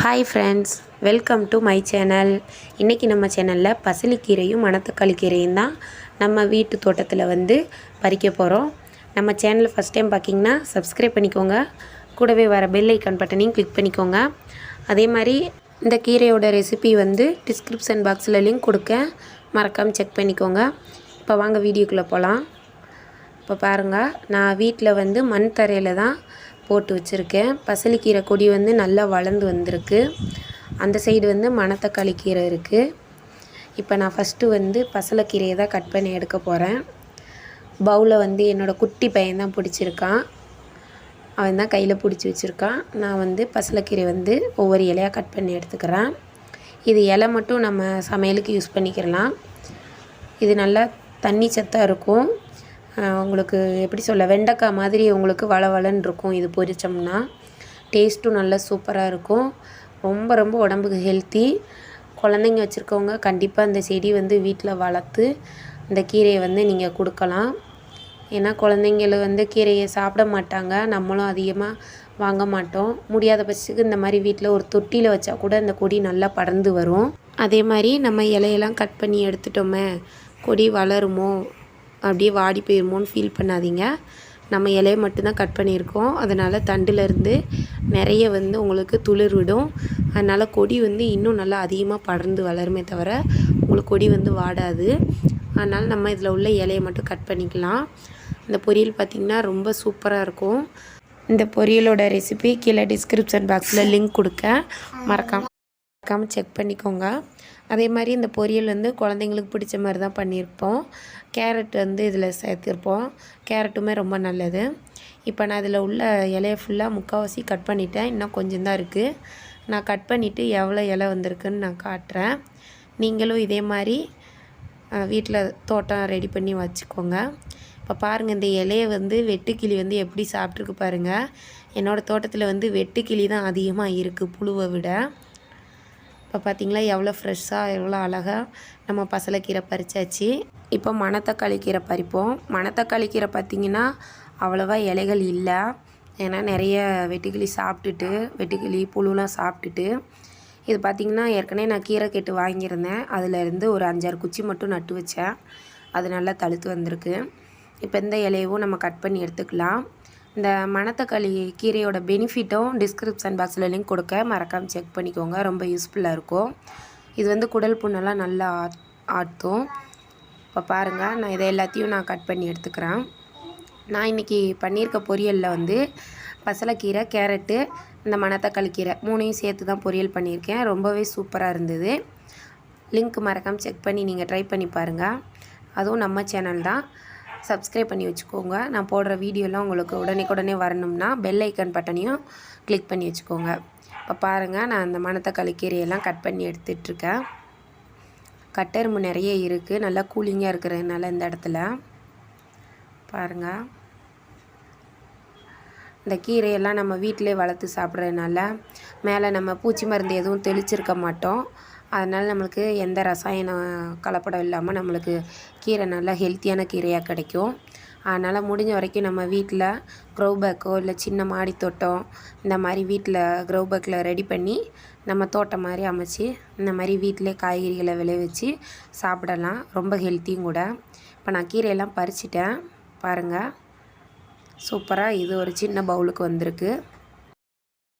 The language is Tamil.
Hi friends welcome to my channel இன்றைக்கி நம்ம சேனலில் பசலிக்கீரையும் மணத்தக்காளி கீரையும் தான் நம்ம வீட்டு தோட்டத்தில் வந்து பறிக்க போகிறோம் நம்ம சேனலை ஃபஸ்ட் டைம் பார்க்கிங்கன்னா சப்ஸ்கிரைப் பண்ணிக்கோங்க. கூடவே வர பெல் ஐக்கான் பட்டனையும் கிளிக் பண்ணிக்கோங்க. அதே மாதிரி இந்த கீரையோட ரெசிபி வந்து டிஸ்கிரிப்ஷன் பாக்ஸில் லிங்க் கொடுக்க மறக்காமல் செக் பண்ணிக்கோங்க. இப்போ வாங்க வீடியோக்குள்ளே போகலாம் இப்போ பாருங்கள் நான் வீட்டில் வந்து மண் தரையில் தான் போட்டு வச்சுருக்கேன். பசலிக்கீரை கொடி வந்து நல்லா வளர்ந்து வந்திருக்கு. அந்த சைடு வந்து மணத்தக்காளி கீரை இருக்குது இப்போ நான் ஃபஸ்ட்டு வந்து பசலைக்கீரையை தான் கட் பண்ணி எடுக்க போகிறேன் பவுலில் வந்து என்னோடய குட்டி பையன் தான் பிடிச்சிருக்கான். அவன் தான் கையில் பிடிச்சி வச்சுருக்கான். நான் வந்து பசலைக்கீரை வந்து ஒவ்வொரு இலையாக கட் பண்ணி எடுத்துக்கிறேன். இது இலை மட்டும் நம்ம சமையலுக்கு யூஸ் பண்ணிக்கிறலாம் இது நல்லா தண்ணி சத்தாக இருக்கும். உங்களுக்கு எப்படி சொல்ல வெண்டைக்காய் மாதிரி உங்களுக்கு வளவளன்னு இருக்கும். இது பொரித்தோம்னா டேஸ்ட்டும் நல்லா சூப்பராக இருக்கும். ரொம்ப ரொம்ப உடம்புக்கு ஹெல்த்தி. குழந்தைங்க வச்சுருக்கவங்க கண்டிப்பாக இந்த செடி வந்து வீட்டில் வளர்த்து இந்த கீரையை வந்து நீங்கள் கொடுக்கலாம். ஏன்னா குழந்தைங்கள வந்து கீரையை சாப்பிட மாட்டாங்க. நம்மளும் அதிகமாக வாங்க மாட்டோம். முடியாத பட்சத்துக்கு இந்த மாதிரி வீட்டில் ஒரு தொட்டியில் வச்சா கூட இந்த கொடி நல்லா படர்ந்து வரும். அதே மாதிரி நம்ம இலையெல்லாம் கட் பண்ணி எடுத்துட்டோமே கொடி வளருமோ அப்படியே வாடி போயிருமோன்னு ஃபீல் பண்ணாதீங்க. நம்ம இலையை மட்டும்தான் கட் பண்ணியிருக்கோம். அதனால் தண்டுலேருந்து நிறைய வந்து உங்களுக்கு துளிர் விடும். அதனால் கொடி வந்து இன்னும் நல்லா அதிகமாக படர்ந்து வளருமே தவிர உங்களுக்கு கொடி வந்து வாடாது. அதனால் நம்ம இதில் உள்ள இலையை மட்டும் கட் பண்ணிக்கலாம். இந்த பொரியல் பார்த்திங்கன்னா ரொம்ப சூப்பராக இருக்கும். இந்த பொரியலோட ரெசிபி கீழே டிஸ்கிரிப்ஷன் பாக்ஸில் லிங்க் கொடுக்க மறக்காம மறக்காமல் செக் பண்ணிக்கோங்க. அதே மாதிரி இந்த பொரியல் வந்து குழந்தைங்களுக்கு பிடிச்ச மாதிரி தான் பண்ணியிருப்போம். கேரட் வந்து இதில் சேர்த்துருப்போம். கேரட்டுமே ரொம்ப நல்லது. இப்போ நான் இதில் உள்ள இலையை ஃபுல்லாக முக்கால்வாசி கட் பண்ணிட்டேன். இன்னும் கொஞ்சம் தான் இருக்குது நான் கட் பண்ணிவிட்டு எவ்வளோ இலை வந்திருக்குன்னு நான் காட்டுறேன். நீங்களும் இதே மாதிரி வீட்டில் தோட்டம் ரெடி பண்ணி வச்சுக்கோங்க. இப்போ பாருங்கள் இந்த இலையை வந்து வெட்டுக்கிளி வந்து எப்படி சாப்பிட்ருக்கு பாருங்கள் என்னோடய தோட்டத்தில் வந்து வெட்டுக்கிளி தான் அதிகமாக இருக்குது புழுவை விட. இப்போ பார்த்திங்களா எவ்வளோ ஃப்ரெஷ்ஷாக எவ்வளோ அழகாக நம்ம பசலைக்கீரை பறிச்சாச்சு. இப்போ மணத்தக்காளி கீரை பறிப்போம். மணத்தக்காளி கீரை பார்த்திங்கன்னா அவ்வளோவா இலைகள் இல்லை. ஏன்னா நிறைய வெட்டுக்கிளி சாப்பிட்டுட்டு வெட்டுக்கிளி புழுலாம் சாப்பிட்டுட்டு. இது பார்த்திங்கன்னா ஏற்கனவே நான் கீரை கெட்டு வாங்கியிருந்தேன். அதிலேருந்து ஒரு அஞ்சாறு குச்சி மட்டும் நட்டு வச்சேன். அது நல்லா தழுத்து வந்திருக்கு. இப்போ இந்த இலையவும் நம்ம கட் பண்ணி எடுத்துக்கலாம். இந்த மணத்தக்காளி கீரையோட பெனிஃபிட்டும் டிஸ்கிரிப்ஷன் பாக்ஸில் லிங்க் கொடுக்க மறக்காமல் செக் பண்ணிக்கோங்க. ரொம்ப யூஸ்ஃபுல்லாக இருக்கும். இது வந்து குடல் புண்ணெல்லாம் நல்லா ஆட்டும். இப்போ பாருங்கள் நான் இதை எல்லாத்தையும் நான் கட் பண்ணி எடுத்துக்கிறேன். நான் இன்றைக்கி பண்ணியிருக்க பொரியலில் வந்து பசலைக்கீரை கேரட்டு இந்த மணத்தக்காளி கீரை மூணையும் சேர்த்து தான் பொரியல் பண்ணியிருக்கேன். ரொம்பவே சூப்பராக இருந்தது. லிங்க் மறக்காமல் செக் பண்ணி நீங்கள் ட்ரை பண்ணி பாருங்கள் அதுவும் நம்ம சேனல் தான். சப்ஸ்கிரைப் பண்ணி வச்சுக்கோங்க. நான் போடுற வீடியோலாம் உங்களுக்கு உடனே உடனே வரணும்னா பெல் ஐக்கன் பட்டனையும் கிளிக் பண்ணி வச்சுக்கோங்க. இப்போ பாருங்கள் நான் அந்த மணத்தக்காளி கீரையெல்லாம் கட் பண்ணி எடுத்துகிட்ருக்கேன் கட்டெரும்பு நிறைய இருக்குது நல்லா கூலிங்காக இருக்கிறதுனால இந்த இடத்துல. பாருங்கள் இந்த கீரையெல்லாம் நம்ம வீட்டிலே வளர்த்து சாப்பிட்றதுனால மேலே நம்ம பூச்சி மருந்து எதுவும் தெளிச்சிருக்க மாட்டோம். அதனால் நம்மளுக்கு எந்த ரசாயன கலப்படம் இல்லாமல் நம்மளுக்கு கீரை நல்லா ஹெல்த்தியான கீரையாக கிடைக்கும். அதனால் முடிஞ்ச வரைக்கும் நம்ம வீட்டில் க்ரோ பேக்கோ இல்லை சின்ன மாடி தோட்டம் இந்த மாதிரி வீட்டில் க்ரோ பேக்கில் ரெடி பண்ணி நம்ம தோட்டம் மாதிரி அமைச்சு இந்த மாதிரி வீட்டிலே காய்கறிகளை விளைவிச்சு சாப்பிடலாம். ரொம்ப ஹெல்த்தியும் கூட. இப்போ நான் கீரையெல்லாம் பறிச்சிட்டேன். பாருங்கள் சூப்பராக இது ஒரு சின்ன பவுலுக்கு வந்திருக்கு.